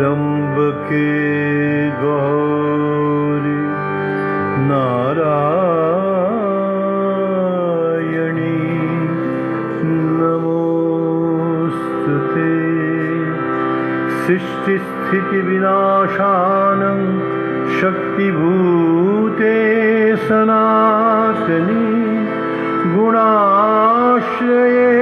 त्र्यम्बके गौरि नारायणी नमोऽस्तु ते। सृष्टिस्थितिविनाशानं शक्तिभूते सनातनी गुणाश्रये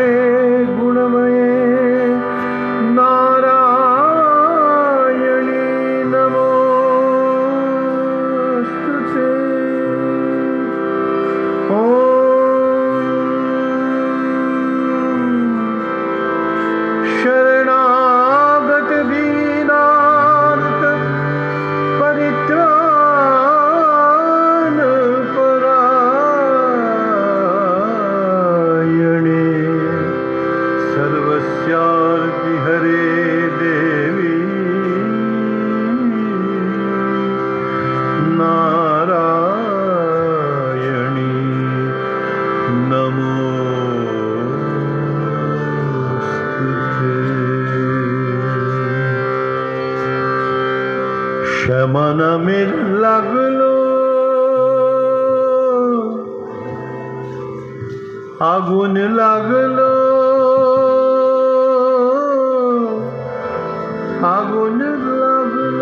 আগুন লাগল। আগুন লাগল।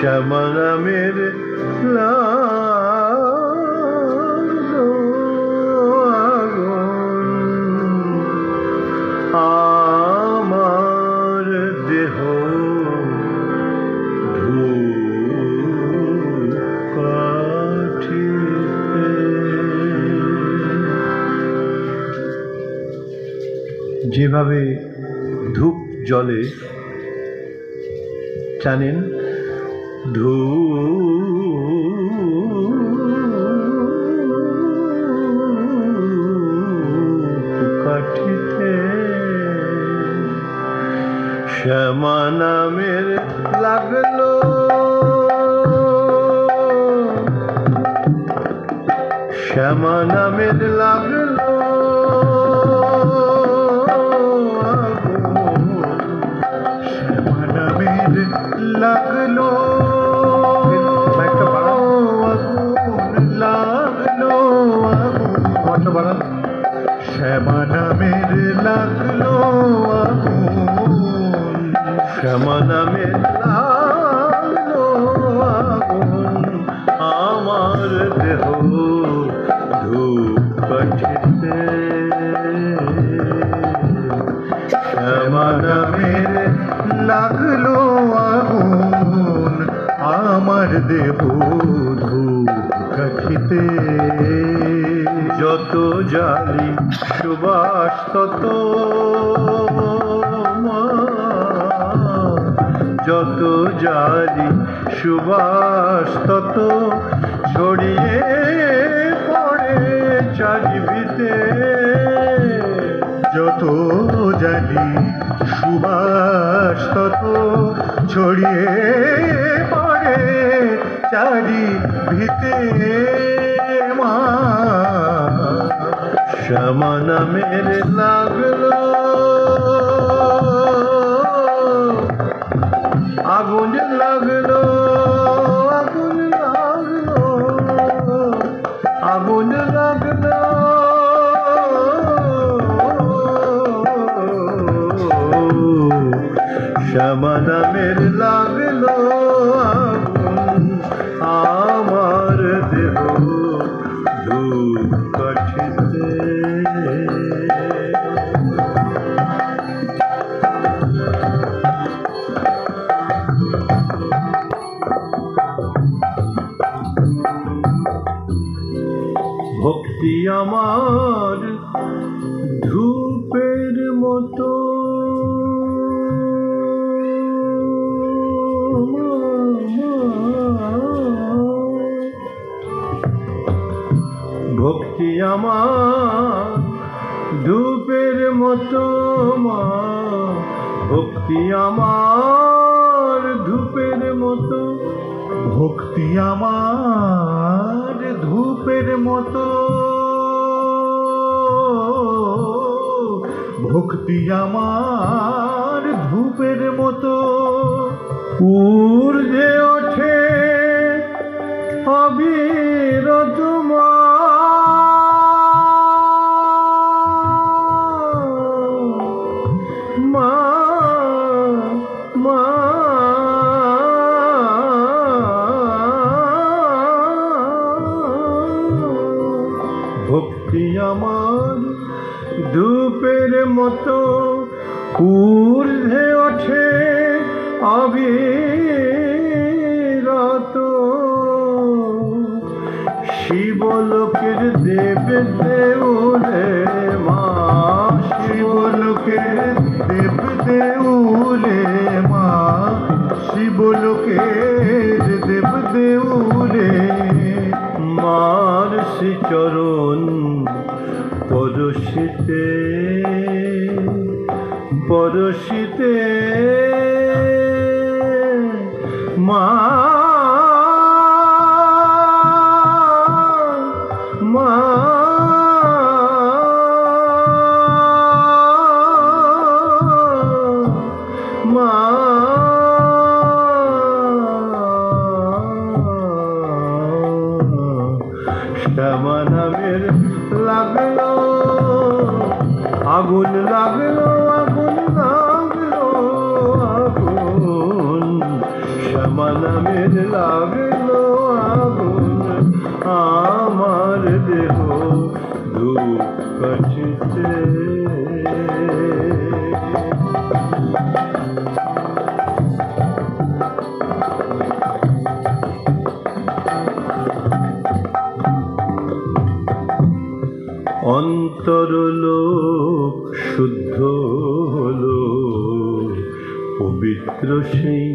শ্যামনামের লাগল ধূপ জলে জানেন ধূপ কাঠিতে শ্যামা নামের লাগল। শ্যামা নামের লাগল। লাগল লাগল শ্যামা নামের লাগল শ্যামা নামের লাগল আমার ধূপ কাঠিতে যত জালি সুবাস, তত। যত জালি সুবাস, তত ছড়িয়ে পড়ে চারিবিতে যত জানি সুবাস, তত ছড়িয়ে পড়ে চারি ভিতে মা। শ্যামা নামের লাগল। আগুন লাগল। আমার ধূপের মতো। ভক্তি আমার ধূপের মতো, মা। ভক্তি আমার ধূপের মতো। ভক্তি আমার ধূপের মতো। ভক্তি আমার ধূপের মতো। ঊর্ধ্বে ওঠে অবিরত ঊর্ধ্বে ওঠে অবিরত। শিবলোকের দেব দেউরে মা শিবলোকের দেব দেউলে পরশিতে মা লাগল আগুন লাগল লাগল আগুন। আমার দেহ কাঠিতে অন্তরলোক শুদ্ধ হলো পবিত্র সেই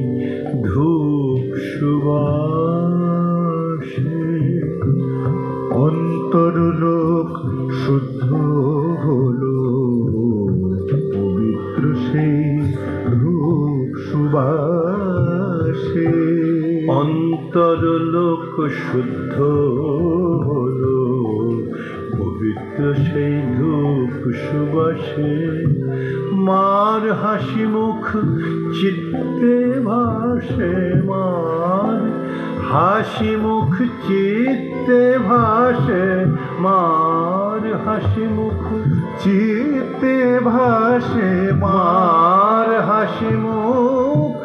অন্তরলোক শুদ্ধ হলো। পবিত্র সেই রূপ সুবাসে। অন্তরলোক শুদ্ধ হলো। পবিত্র সেই ধূপ সুবাসে। মার হাসি মুখ চিত্তে ভাসে মার হাসি মুখ চিত্তে ভাসে, মার হাসি মুখ চিত্তে ভাসে, মার হাসি মুখ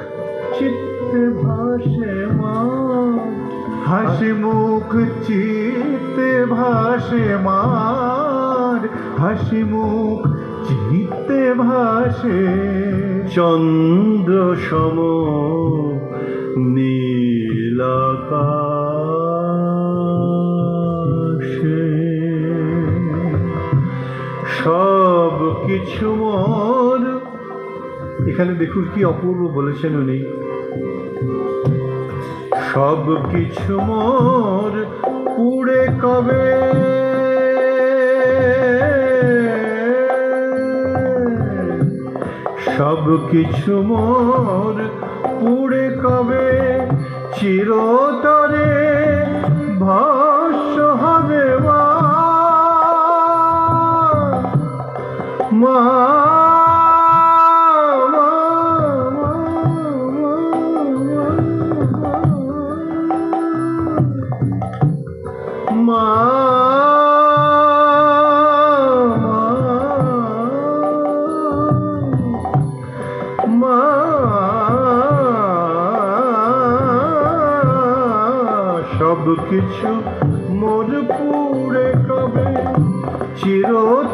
চিত্তে ভাসে, মার হাসি মুখ চিত্তে ভাসে, মার হাসি মুখ চিত্তে ভাসে। চন্দ্র সম নীলাকাশে সব কিছু মোর এখানে দেখুন কি অপূর্ব বলেছেন উনি। সব কিছু মোর উড়ে কবে? সব কিছু মোর পুড়ে কবে? চিরতরে ভস্য মা সব কিছু মোর পুড়ে কবে চিরতরে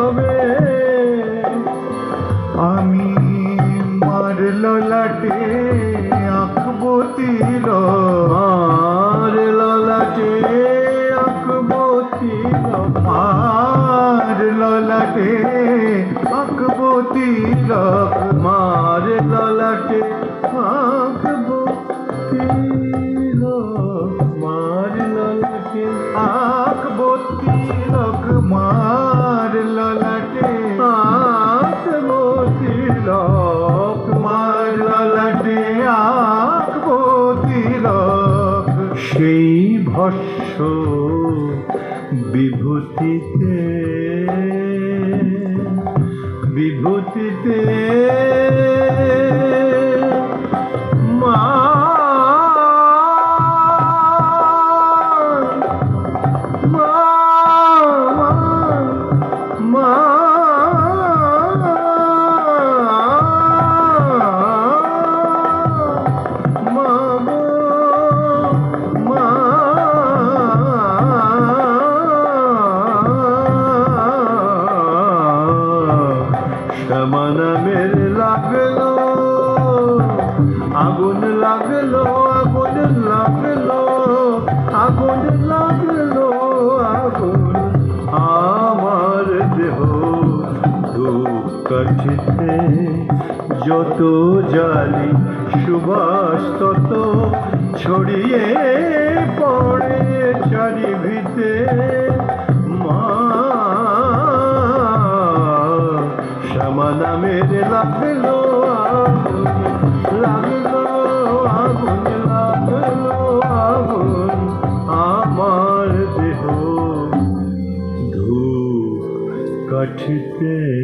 হবে। আমি মার ললাটে আঁকবো তিল আর ললাটে আঁকবো তিলক মার ললাটে আঁকবো তিলক বিভূতিতে জালি সুবাস তত ছড়িয়ে পড়ে চারিভিতে। মা সমানামের লাগল লাগল আগুন লাগল আগুন, আমার দেহ ধূপ কাঠিতে